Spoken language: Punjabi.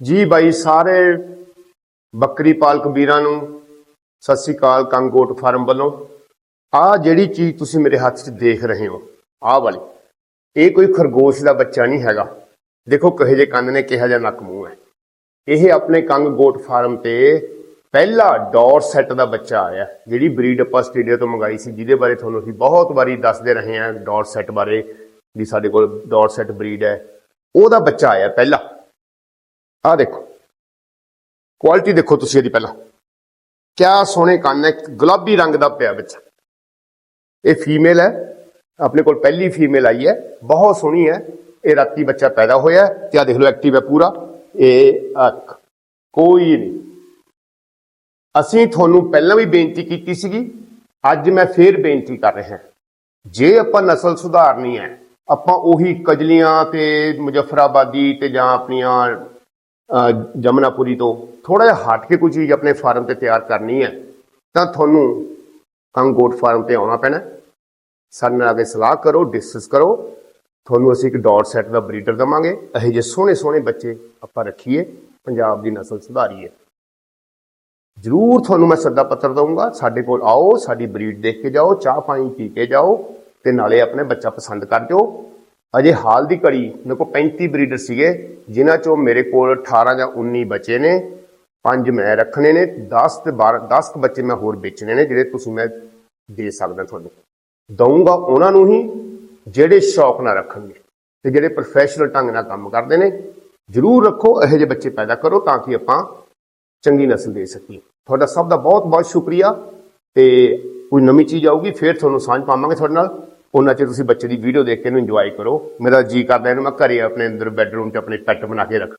ਜੀ ਬਾਈ, ਸਾਰੇ ਬੱਕਰੀ ਪਾਲਕ ਵੀਰਾਂ ਨੂੰ ਸਤਿ ਸ੍ਰੀ ਅਕਾਲ ਕੰਗੋਟ ਫਾਰਮ ਵੱਲੋਂ। ਆ ਜਿਹੜੀ ਚੀਜ਼ ਤੁਸੀਂ ਮੇਰੇ ਹੱਥ 'ਚ ਦੇਖ ਰਹੇ ਹੋ ਆਹ ਵਾਲੀ, ਇਹ ਕੋਈ ਖਰਗੋਸ਼ ਦਾ ਬੱਚਾ ਨਹੀਂ ਹੈਗਾ। ਦੇਖੋ ਕਹੇ ਜੇ ਕੰਨ ਨੇ, ਕਿਹਾ ਜਿਹਾ ਨੱਕ ਮੂੰਹ ਹੈ। ਇਹ ਆਪਣੇ ਕੰਗ ਗੋਟ ਫਾਰਮ ਤੇ ਪਹਿਲਾ ਡੌਰ ਸੈੱਟ ਦਾ ਬੱਚਾ ਆਇਆ, ਜਿਹੜੀ ਬਰੀਡ ਆਪਾਂ ਆਸਟ੍ਰੇਲੀਆ ਤੋਂ ਮੰਗਾਈ ਸੀ, ਜਿਹਦੇ ਬਾਰੇ ਤੁਹਾਨੂੰ ਅਸੀਂ ਬਹੁਤ ਵਾਰੀ ਦੱਸਦੇ ਰਹੇ ਹਾਂ ਡੌਰ ਸੈੱਟ ਬਾਰੇ, ਵੀ ਸਾਡੇ ਕੋਲ ਡੌਰ ਸੈੱਟ ਬਰੀਡ ਹੈ। ਉਹਦਾ ਬੱਚਾ ਆਇਆ ਪਹਿਲਾ। ਆਹ ਦੇਖੋ। ਕੁਆਲਿਟੀ ਦੇਖੋ ਤੁਸੀਂ ਇਹਦੀ ਪਹਿਲਾਂ। ਕਿਆ ਸੋਹਣੇ ਕੰਨ ਹੈ ਗੁਲਾਬੀ ਰੰਗ ਦਾ ਪਿਆ ਬੱਚਾ ਇਹ ਫੀਮੇਲ ਹੈ, ਆਪਣੇ ਕੋਲ ਪਹਿਲੀ ਫੀਮੇਲ ਆਈ ਹੈ, ਬਹੁਤ ਸੋਹਣੀ ਹੈ। ਇਹ ਰਾਤੀ ਬੱਚਾ ਪੈਦਾ ਹੋਇਆ ਹੈ ਤੇ ਆ ਦੇਖ ਲਓ ਐਕਟਿਵ ਹੈ ਪੂਰਾ। ਇਹ ਅੱਖ, ਕੋਈ ਨਹੀਂ। ਅਸੀਂ ਤੁਹਾਨੂੰ ਪਹਿਲਾਂ ਵੀ ਬੇਨਤੀ ਕੀਤੀ ਸੀਗੀ, ਅੱਜ ਮੈਂ ਫੇਰ ਬੇਨਤੀ ਕਰ ਰਿਹਾ ਜੇ ਆਪਾਂ ਨਸਲ ਸੁਧਾਰਨੀ ਹੈ, ਆਪਾਂ ਉਹੀ ਕਜਲੀਆਂ ਤੇ ਮੁਜ਼ਫਰਾਬਾਦੀ ਤੇ ਜਾਂ ਆਪਣੀਆਂ ਜਮਨਾਪੁਰੀ ਤੋਂ ਥੋੜਾ ਜਿਹਾ ਹਟ ਕੇ ਕੋਈ ਚੀਜ਼ ਆਪਣੇ ਫਾਰਮ ਤੇ ਤਿਆਰ ਕਰਨੀ ਹੈ, ਤਾਂ ਤੁਹਾਨੂੰ ਕੰਗੋਟ ਫਾਰਮ ਤੇ ਆਉਣਾ ਪੈਣਾ। ਹੈ। ਸਾਡੇ ਨਾਲ ਆ ਕੇ ਸਲਾਹ ਕਰੋ ਡਿਸਕਸ ਕਰੋ। ਤੁਹਾਨੂੰ ਅਸੀਂ ਇੱਕ ਡੌਟ ਸੈੱਟ ਦਾ ਬਰੀਡਰ ਦਵਾਂਗੇ। ਇਹੋ ਜਿਹੇ ਸੋਹਣੇ ਸੋਹਣੇ ਬੱਚੇ ਆਪਾਂ ਰੱਖੀਏ, ਪੰਜਾਬ ਦੀ ਨਸਲ ਸੁਧਾਰੀਏ। ਜ਼ਰੂਰ ਤੁਹਾਨੂੰ ਮੈਂ ਸੱਦਾ ਪੱਤਰ ਦਊਂਗਾ, ਸਾਡੇ ਕੋਲ ਆਓ, ਸਾਡੀ ਬਰੀਡ ਦੇਖ ਕੇ ਜਾਓ, ਚਾਹ ਪਾਣੀ ਪੀ ਕੇ ਜਾਓ ਤੇ ਨਾਲੇ ਆਪਣੇ ਬੱਚਾ ਪਸੰਦ ਕਰ ਦਿਓ। ਅਜੇ ਹਾਲ ਦੀ ਘੜੀ ਮੇਰੇ ਕੋਲ 35 ਬਰੀਡਰ ਸੀਗੇ, ਜਿਨ੍ਹਾਂ ਚੋਂ ਮੇਰੇ ਕੋਲ 18 ਜਾਂ 19 ਬੱਚੇ ਨੇ, ਪੰਜ ਮੈਂ ਰੱਖਣੇ ਨੇ 10 ਤੇ 12 10 ਕੁ ਬੱਚੇ ਮੈਂ ਹੋਰ ਵੇਚਣੇ ਨੇ, ਜਿਹੜੇ ਤੁਸੀਂ ਮੈਂ ਦੇ ਸਕਦਾ ਤੁਹਾਨੂੰ। ਦਊਂਗਾ ਉਹਨਾਂ ਨੂੰ ਹੀ, ਜਿਹੜੇ ਸ਼ੌਕ ਨਾਲ ਰੱਖਣਗੇ ਤੇ ਜਿਹੜੇ ਪ੍ਰੋਫੈਸ਼ਨਲ ਢੰਗ ਨਾਲ ਕੰਮ ਕਰਦੇ ਨੇ, ਜ਼ਰੂਰ ਰੱਖੋ, ਇਹੋ ਜਿਹੇ ਬੱਚੇ ਪੈਦਾ ਕਰੋ ਤਾਂ ਕਿ ਆਪਾਂ ਚੰਗੀ ਨਸਲ ਦੇ ਸਕੀਏ। ਤੁਹਾਡਾ ਸਭ ਦਾ ਬਹੁਤ ਬਹੁਤ ਸ਼ੁਕਰੀਆ ਤੇ ਕੋਈ ਨਵੀਂ ਚੀਜ਼ ਆਊਗੀ, ਫਿਰ ਤੁਹਾਨੂੰ ਸਾਂਝ ਪਾਵਾਂਗੇ ਤੁਹਾਡੇ ਨਾਲ। ਉਹਨਾਂ ਚ ਤੁਸੀਂ ਬੱਚੇ ਦੀ ਵੀਡੀਓ ਦੇਖ ਕੇ ਇਹਨੂੰ ਇੰਜੋਏ ਕਰੋ। ਮੇਰਾ ਜੀ ਕਰਦਾ ਇਹਨੂੰ ਮੈਂ ਘਰੇ ਆਪਣੇ ਅੰਦਰ ਬੈੱਡਰੂਮ 'ਚ ਆਪਣੇ ਪੈਟ ਬਣਾ ਕੇ ਰੱਖਾਂ